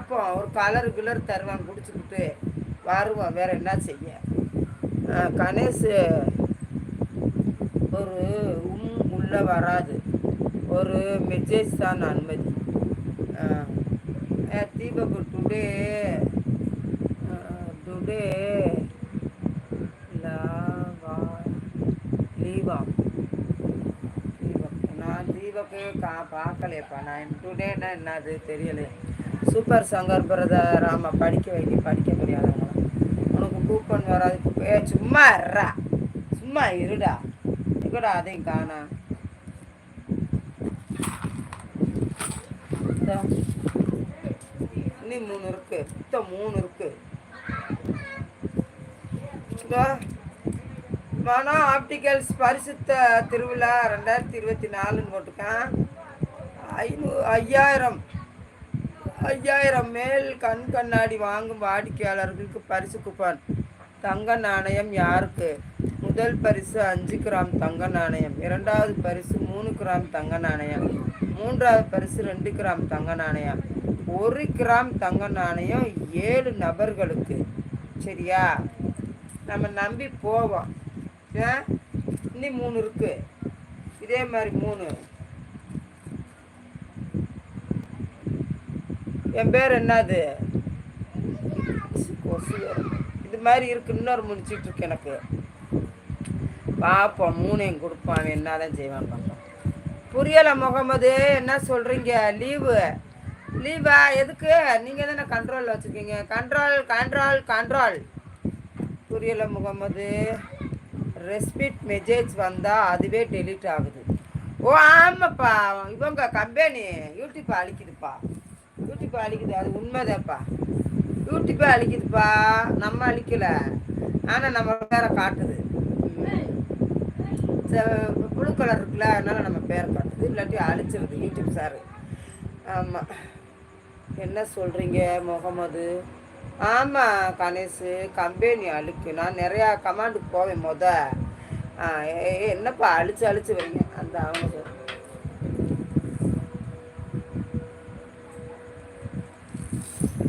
பார்ப்போம் ஒரு கலர் கிளர் தருவான் குடிச்சுக்கிட்டு வருவோம். வேறு என்ன செய்ய? கணேஷ் ஒரு உம் உள்ளே வராது. ஒரு மெசேஜ் தான் அனுமதி. தீபக் டுடே டுடே லீவா? தீபக் நான் தீபக்கு கா பார்க்கலையப்பா. நான் டுடேன்னா என்னது? தெரியலையே. Super Shankar brother. ஆமாம் படிக்க வைக்க படிக்க முடியாதவங்க உனக்கு கூப்பன் வராது. ஏ சும்மா இருடா. சும்மா இருடா. இருக்கடா அதையும் காணா? இன்னும் மூணு இருக்கு. மொத்தம் மூணு இருக்கு. மனோ ஆப்டிக்கல்ஸ் பரிசுத்த திருவிழா ரெண்டாயிரத்தி இருபத்தி நாலுன்னு போட்டிருக்கேன். ஐநூ ஐயாயிரம். ஐயாயிரம் மேல் கண் கண்ணாடி வாங்கும் வாடிக்கையாளர்களுக்கு பரிசு கூப்பன் தங்க நாணயம் யாருக்கு? முதல் பரிசு அஞ்சு கிராம் தங்க நாணயம். இரண்டாவது பரிசு மூணு கிராம் தங்க நாணயம். மூன்றாவது பரிசு ரெண்டு கிராம் தங்க நாணயம். ஒரு கிராம் தங்க நாணயம் ஏழு நபர்களுக்கு. சரியா? நம்ம நம்பி போவோம். ஆ? இன்னும் மூணு இருக்கு. இதே மாதிரி மூணு. என் பேர் என்னது? கொசு இது மாதிரி இருக்கு இன்னொரு முடிச்சிட்டு இருக்கு எனக்கு. பார்ப்போம் மூணையும் கொடுப்பான் என்னதான் செய்வான் பார்ப்போம் புரியலை முகமது என்ன சொல்கிறீங்க லீவு. லீவா? எதுக்கு? நீங்கள் தானே கண்ட்ரோலில் வச்சுருக்கீங்க. கண்ட்ரோல் கண்ட்ரோல் கண்ட்ரோல் புரியலை முகமது. ரெஸ்பிட் மெசேஜ் வந்தால் அதுவே டெலீட் ஆகுது. ஓ ஆமாப்பா. இவங்க கம்பெனி யூடியூப்பை அழிக்குதுப்பா. யூடியூப்பை அழிக்குது. அது உண்மைதான்ப்பா. யூடியூப்பே அழிக்குதுப்பா. நம்ம அழிக்கல. ஆனால் நம்ம வேற காட்டுது. ப்ளூ கலர் இருக்குல்ல அதனால நம்ம பேர் காட்டுது. இல்லாட்டி அழிச்சிருது யூடியூப் சார். ஆமாம் என்ன சொல்கிறீங்க முகமது ஆமாம் கணேஷ் கம்பெனி அழிக்கு நான் நிறையா கமாண்டுக்கு போவேன் மொதல் ஏ- என்னப்பா அழிச்சு அழிச்சு வைங்க அந்த அவங்க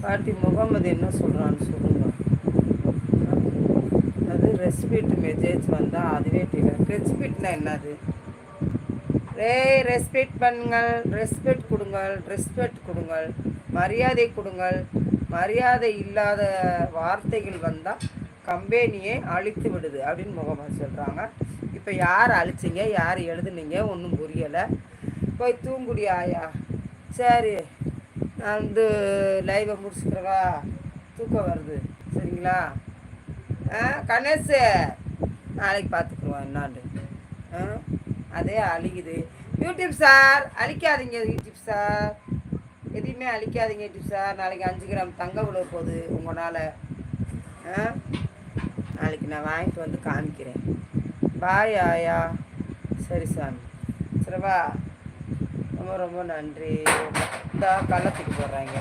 பாட்டி முகமது என்ன சொல்கிறான்னு சொல்லுங்க. அது ரெஸ்பீட் மெசேஜ் வந்தால் அதுவே ரெஸ்பீட்னா என்னது? ரே ரெஸ்பெக்ட் பண்ணுங்கள் ரெஸ்பெக்ட் கொடுங்கள் ரெஸ்பெக்ட் கொடுங்கள் மரியாதை கொடுங்கள். மரியாதை இல்லாத வார்த்தைகள் வந்தால் கம்பெனியே அழித்து விடுது அப்படின்னு முகமது சொல்கிறாங்க இப்போ யார் அழிச்சிங்க? யார் எழுதுனீங்க? ஒன்றும் புரியலை. போய் தூங்குடி ஆயா சரி. நான் வந்து லைவை முடிச்சுக்கிறவா? தூக்கம் வருது. சரிங்களா? ஆ கணேஷ் நாளைக்கு பார்த்துக்குருவோம் என்னான்னு. ஆ அதே அழிக்குது. யூடியூப் சார் அழிக்காதீங்க யூடியூப் சார். எதையுமே அழிக்காதீங்க யூடியூப் சார். நாளைக்கு அஞ்சு கிராம் தங்க விழுவ போகுது உங்களால். ஆ நாளைக்கு நான் வாங்கிட்டு வந்து காமிக்கிறேன். பாய் ஆயா. சரி சாமி. சரிவா ரொம்ப ரொம்ப நன்றி. இந்த கள்ளத்துக்கு போடுறாங்க.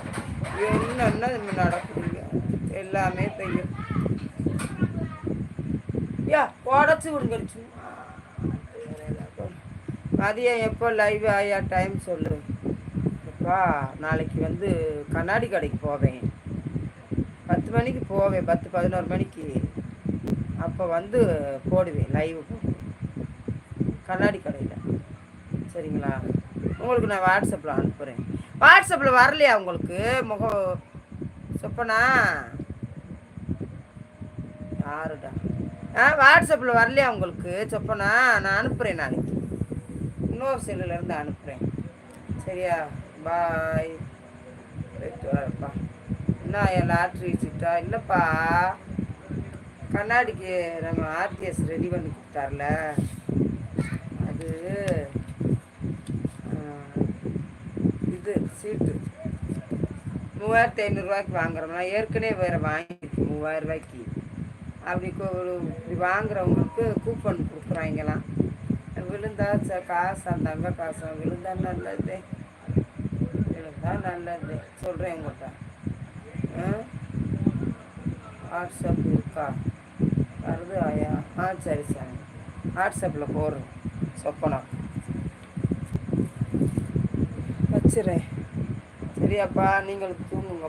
என்னென்ன இது நடக்குதுங்க? எல்லாமே பெய்யும் யா உடச்சி விடுங்க மதியம் எப்போ லைவ் ஆயா டைம் சொல்லு. அப்பா நாளைக்கு வந்து கண்ணாடி கடைக்கு போவேன். பத்து மணிக்கு போவேன் பத்து பதினோரு மணிக்கு. அப்போ வந்து போடுவேன் லைவ் கண்ணாடி கடையில். உங்களுக்கு நான் வாட்ஸ்அப்பில் அனுப்புகிறேன் வாட்ஸ்அப்பில் வரலையா உங்களுக்கு? முகம் சொப்பனா? யாருடா? ஆ வாட்ஸ்அப்பில் வரலையா உங்களுக்கு? சொப்பனா? நான் அனுப்புகிறேன் நாளைக்கு. இன்னொரு செல்லுலேருந்து அனுப்புகிறேன் சரியா? பாய் வரப்பா என்ன என் லாட்ரி சீட்டா இல்லைப்பா. கண்ணாடிக்கு நம்ம ஆர்டிஎஸ் ரெடி பண்ணி கொடுத்தார்ல அது ஆ, இது சீட்டு மூவாயிரத்தி ஐநூறுரூவாய்க்கு வாங்குறோம் ஏற்கனவே வேறு வாங்கியிருக்கேன் மூவாயிரம் ரூபாய்க்கு அப்படி ஒரு இப்படி வாங்குறவங்களுக்கு கூப்பன் கொடுக்குறாங்களாம். விழுந்தா ச- காசு அந்த அங்கே காசு விழுந்தா நல்லது. விழுந்தா நல்லது. சொல்கிறேன் உங்கள்கிட்ட வாட்ஸ்அப் இருக்கா? வருது ஆயா. ஆ சரி சாமி வாட்ஸ்அப்பில் போடுறேன். சொப்பனா வச்சுறேன் சரியாப்பா நீங்கள் தூங்குங்க